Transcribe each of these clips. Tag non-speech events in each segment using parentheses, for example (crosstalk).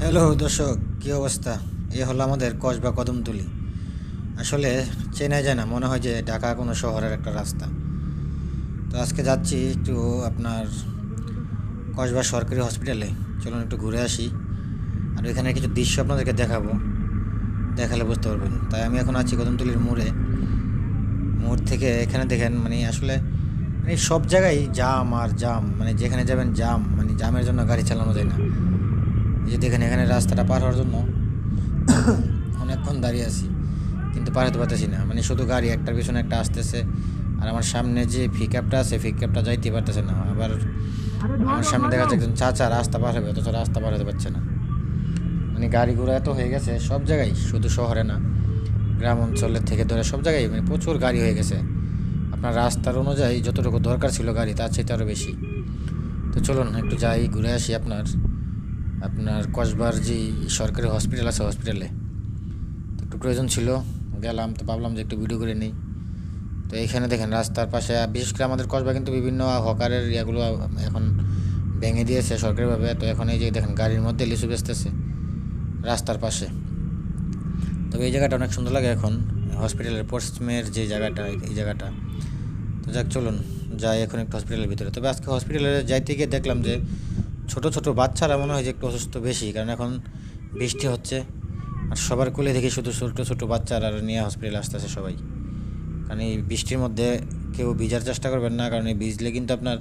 Hello দর্শক, কী অবস্থা? এ হলো আমাদের কসবা কদমতলি। আসলে চেনা যায় না, মনে হয় যে ঢাকা কোনো শহরের একটা রাস্তা। তো আজকে যাচ্ছি একটু আপনার কসবা সরকারি হসপিটালে। চলুন একটু ঘুরে আসি। আর এখানে কিছু দৃশ্য আপনাদেরকে দেখাবো। দেখালে বুঝতে পারবেন। তাই আমি এখন আছি কদমতলির মোড়ে। মোড় থেকে এখানে দেখেন মানে আসলে মানে সব জায়গায় জাম আর জাম। মানে যেখানে যাবেন জাম মানে জামের জন্য গাড়ি চালানো যায় না। যে দেখেন এখানে রাস্তাটা পার হওয়ার জন্য (coughs) অনেকক্ষণ দাঁড়িয়ে আছি, কিন্তু পার হতে পারতেছি না। মানে শুধু গাড়ি, একটার পিছনে একটা আসতেছে, আর আমার সামনে যে পিকআপটা আছে পিকআপটা যাইতে পারতেছে না। আবার আমার সামনে দেখা যাচ্ছে একজন চাচা রাস্তা পার হবে, অথচ রাস্তা পার হতে পারছে না। মানে গাড়ি ঘোড়া এত হয়ে গেছে, সব জায়গায়, শুধু শহরে না, গ্রাম অঞ্চলের থেকে ধরে সব জায়গায় মানে প্রচুর গাড়ি হয়ে গেছে। আপনার রাস্তার অনুযায়ী যতটুকু দরকার ছিল গাড়ি, তার চাইতে আরও বেশি। তো চলুন, একটু যাই, ঘুরে আসি আপনার আপনার কসবার যে সরকারি হসপিটাল আছে হসপিটালে তো একটু প্রয়োজন ছিল, গেলাম তো ভাবলাম যে একটু ভিডিও করে নিই। তো এইখানে দেখেন, রাস্তার পাশে বিশেষ করে আমাদের কসবা কিন্তু বিভিন্ন হকারের ইয়াগুলো এখন ভেঙে দিয়েছে সরকারিভাবে। তো এখন এই যে দেখেন, গাড়ির মধ্যে লিচু বেচতেছে রাস্তার পাশে। তবে এই জায়গাটা অনেক সুন্দর লাগে এখন হসপিটালের পশ্চিমের যে জায়গাটা, এই জায়গাটা। তো যাক, চলুন, যাই এখন একটু হসপিটালের ভিতরে। তবে আজকে হসপিটালে যাইতে গিয়ে দেখলাম যে ছোট ছোট বাচ্চারা মনে হয় যে একটু অসুস্থ বেশি, কারণ এখন বৃষ্টি হচ্ছে। আর সবার কোলে দেখি শুধু ছোটো ছোটো বাচ্চারা নিয়ে হসপিটালে আসতেছে সবাই। কারণ এই বৃষ্টির মধ্যে কেউ ভিজার চেষ্টা করবেন না, কারণ এই ভিজলে কিন্তু আপনার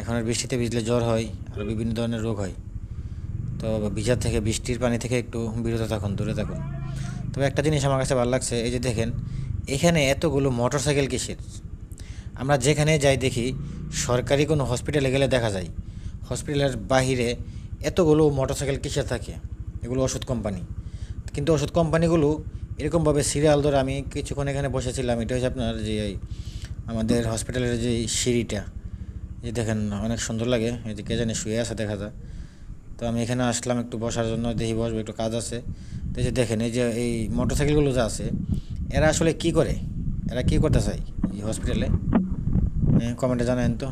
এখন আর বৃষ্টিতে ভিজলে জ্বর হয় আর বিভিন্ন ধরনের রোগ হয়। তো ভিজার থেকে, বৃষ্টির পানি থেকে একটু বিরত থাকুন, দূরে থাকুন। তবে একটা জিনিস আমার কাছে ভালো লাগছে, এই যে দেখেন, এখানে এতগুলো মোটর সাইকেল কিসের? আমরা যেখানে যাই দেখি, সরকারি কোনো হসপিটালে গেলে দেখা যায় হসপিটালের বাহিরে এতগুলো মোটরসাইকেল কিসের থাকে? এগুলো ওষুধ কোম্পানি। কিন্তু ওষুধ কোম্পানিগুলো এরকমভাবে সিরিয়াল ধরে আমি কিছুক্ষণ এখানে বসেছিলাম, এটা হচ্ছে আপনার যে আমাদের হসপিটালের যে সিঁড়িটা। যে দেখেন, অনেক সুন্দর লাগে, এই যে কে জানি শুয়ে আছে দেখা যায়। তো আমি এখানে আসলাম একটু বসার জন্য, দেখি বসবো, একটু কাজ আছে। তো এই যে দেখেন, এই যে এই মোটরসাইকেলগুলো যা আছে, এরা আসলে কি করে? এরা কি করতে চায় এই হসপিটালে? কমেন্টে জানান তো।